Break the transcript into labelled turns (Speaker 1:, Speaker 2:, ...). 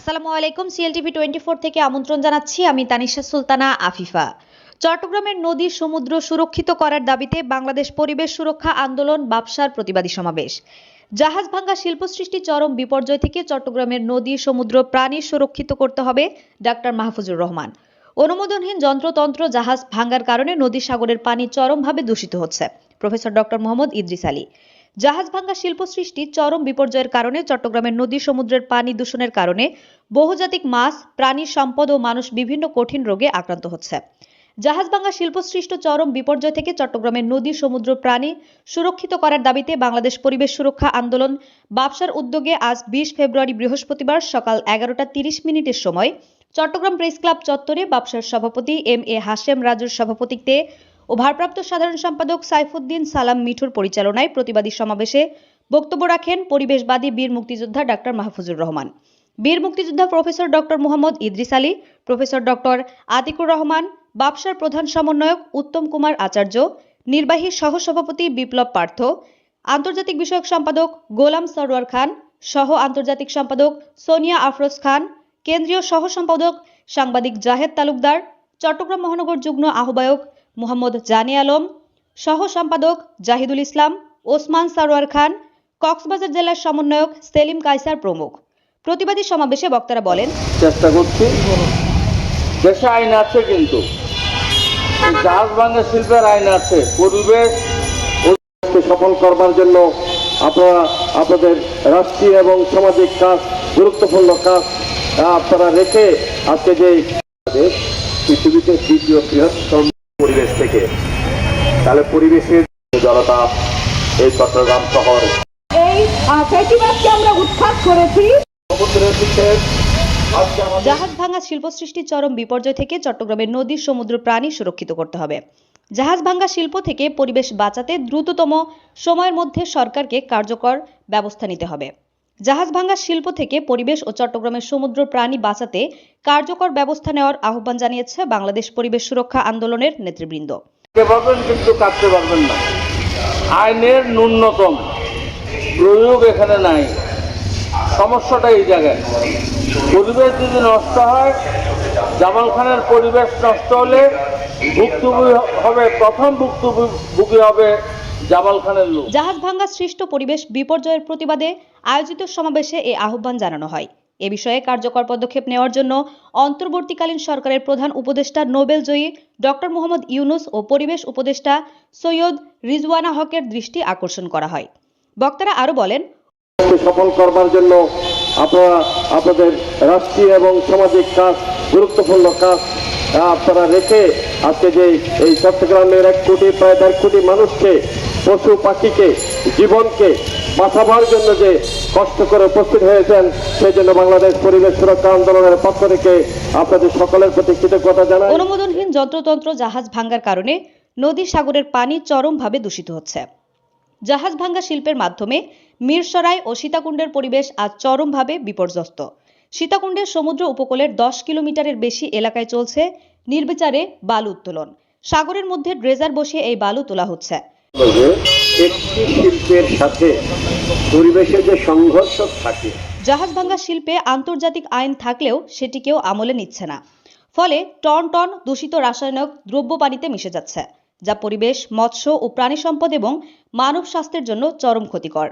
Speaker 1: আসসালামু আলাইকুম CLTV twenty four থেকে আমন্ত্রণ জানাচ্ছি আমি তানিশা সুলতানা আফিফা। চট্টগ্রামের নদী সমুদ্র সুরক্ষিত করার দাবিতে বাংলাদেশ পরিবেশ সুরক্ষা আন্দোলন বাপসার প্রতিবাদী সমাবেশ। জাহাজ ভাঙ্গা শিল্প সৃষ্টি চরম বিপর্যয় থেকে চট্টগ্রামের নদী সমুদ্র প্রাণী সুরক্ষিত করতে হবে ডাক্তার মাহফুজুর রহমান। অনুমোদনহীন যন্ত্রতন্ত্র জাহাজ ভাঙ্গার কারণে নদী সাগরের পানি চরমভাবে দূষিত হচ্ছে। Professor doctor Mohammad Idris Ali. জাহাজ ভাঙ্গা শিল্প সৃষ্টি চরম বিপর্যয়ের কারণে চট্টগ্রামের নদী সমুদ্রের পানি দূষণের কারণে বহুজাতিক মাছ প্রাণী সম্পদ ও মানুষ বিভিন্ন কঠিন রোগে আক্রান্ত হচ্ছে। জাহাজ ভাঙ্গা শিল্প সৃষ্ট চরম বিপর্যয় থেকে চট্টগ্রামের নদী সমুদ্র প্রাণী সুরক্ষিত করার দাবিতে বাংলাদেশ পরিবেশ সুরক্ষা আন্দোলন বাপসার উদ্যোগে আজ বিশ ফেব্রুয়ারি বৃহস্পতিবার সকাল এগারোটা তিরিশ মিনিটের সময় চট্টগ্রাম প্রেস ক্লাব চত্বরে বাপসার সভাপতি এম এ হাশেম রাজুর সভাপতিত্বে ও ভারপ্রাপ্ত সাধারণ সম্পাদক সাইফুদ্দিন সালাম মিঠুর পরিচালনায় প্রতিবাদী সমাবেশে বক্তব্য রাখেন পরিবেশবাদী বীর মুক্তিযোদ্ধা ডাক্তার মাহফুজুর রহমান। বীর মুক্তিযোদ্ধা professor doctor Mohammad Idris Ali, professor doctor Atiqur Rahman, বাপসার প্রধান সমন্বয়ক উত্তম কুমার আচার্য, নির্বাহী সহসভাপতি বিপ্লব পার্থ, আন্তর্জাতিক বিষয়ক সম্পাদক গোলাম সরওয়ার খান, সহ আন্তর্জাতিক সম্পাদক সোনিয়া আফরোজ খান, কেন্দ্রীয় সহ সম্পাদক সাংবাদিক জাহেদ তালুকদার, চট্টগ্রাম মহানগর যুগ্ম আহ্বায়ক মোহাম্মদ জানে আলম, সহ সম্পাদক জাহিদুল ইসলাম, ওসমান সারোয়ার খান, কক্সবাজার জেলার সমন্বয়ক সেলিম কায়সার প্রমুখ। প্রতিবাদী সমাবেশে বক্তারা বলেন,
Speaker 2: চেষ্টা করছি। দেশে আইন আছে কিন্তু। জাহাজ শিল্পের আইন আছে। পরিবেশ সফল করবার জন্য আপনারা আপনাদের রাষ্ট্রীয় এবং সামাজিক কাজ, গুরুত্বপূর্ণ কাজ আপনারা রেখে আজকে যে
Speaker 3: পৃথিবীতে তৃতীয় বৃহত্তম পরিবেশ থেকে। তাহলে পরিবেশের জনতা এই চট্টগ্রাম শহর।
Speaker 4: এই আহ, আমরা উৎখাত করেছি।
Speaker 3: সমুদ্রের দিকে আজকে আমাদের
Speaker 1: জাহাজ ভাঙা শিল্প সৃষ্টির চরম বিপর্যয় থেকে চট্টগ্রামের নদী সমুদ্র প্রাণী সুরক্ষিত করতে হবে। জাহাজ ভাঙ্গা শিল্প থেকে পরিবেশ বাঁচাতে দ্রুততম সময়ের মধ্যে সরকারকে কার্যকর ব্যবস্থা নিতে হবে। জাহাজ ভাঙ্গা শিল্প থেকে পরিবেশ ও চট্টগ্রামের সমুদ্র প্রাণী বাঁচাতে কার্যকর ব্যবস্থা নেওয়ার আহ্বান জানিয়েছে বাংলাদেশ পরিবেশ সুরক্ষা আন্দোলনের নেতৃবৃন্দ।
Speaker 2: কিন্তু কাটতে পারবেন না। আইনের ন্যূনতম প্রয়োগ এখানে নাই। সমস্যাটা এই জায়গায়। পরিবেশ যদি নষ্ট হয় জামাল খানের পরিবেশ নষ্ট হলে ভুক্তভোগী হবে, প্রথম ভুক্তভোগী হবে জামাল খানের লোক।
Speaker 1: জাহাজ ভাঙ্গা সৃষ্ট পরিবেশ বিপর্যয়ের প্রতিবাদে আয়োজিত সমাবেশে এ আহ্বান জানানো হয়। এ বিষয়ে কার্যকর পদক্ষেপ নেওয়ার জন্য অন্তর্বর্তীকালীন সরকারের প্রধান উপদেষ্টা নোবেল জয়ী ডক্টর মোহাম্মদ ইউনুস ও পরিবেশ উপদেষ্টা সৈয়দ রিজওয়ানা হকের দৃষ্টি আকর্ষণ করা হয়। বক্তারা আরও বলেন
Speaker 2: সফল করবার জন্য আপনারা আপনাদের রাষ্ট্রীয় এবং সামাজিক কাজ গুরুত্বপূর্ণ কাজ আপনারা রেখে আজকে যে এই চট্টগ্রামের এক কোটি প্রায় দেড় কোটি মানুষকে পশু পাখিকে, জীবনকে বাঁচাবার জন্য যে কষ্ট করে উপস্থিত হয়েছেন সেই জন্য বাংলাদেশ পরিবেশ সুরক্ষা আন্দোলনের পক্ষ থেকে আপনাদের সকলের প্রতি কৃতজ্ঞতা জানাই।
Speaker 1: অনুমোদনহীন যন্ত্রতন্ত্র জাহাজ ভাঙ্গার কারণে নদী সাগরের পানি চরমভাবে দূষিত হচ্ছে। জাহাজ ভাঙ্গা শিল্পের মাধ্যমে মিরসরাই ও সীতাকুণ্ডের পরিবেশ আজ চরমভাবে বিপর্যস্ত। সীতাকুণ্ডের সমুদ্র উপকূলের দশ কিলোমিটারের বেশি এলাকায় চলছে নির্বিচারে বালু উত্তোলন। সাগরের মধ্যে ড্রেজার বসিয়ে এই বালু তোলা হচ্ছে।
Speaker 3: একটি শিল্পের সাথে যে সংঘর্ষ থাকে
Speaker 1: জাহাজ ভাঙ্গা শিল্পে আন্তর্জাতিক আইন থাকলেও সেটি কেউ আমলে নিচ্ছে না। ফলে টন টন দূষিত রাসায়নিক দ্রব্য পানিতে মিশে যাচ্ছে, যা পরিবেশ, মৎস্য ও প্রাণী সম্পদ এবং মানব স্বাস্থ্যের জন্য চরম ক্ষতিকর।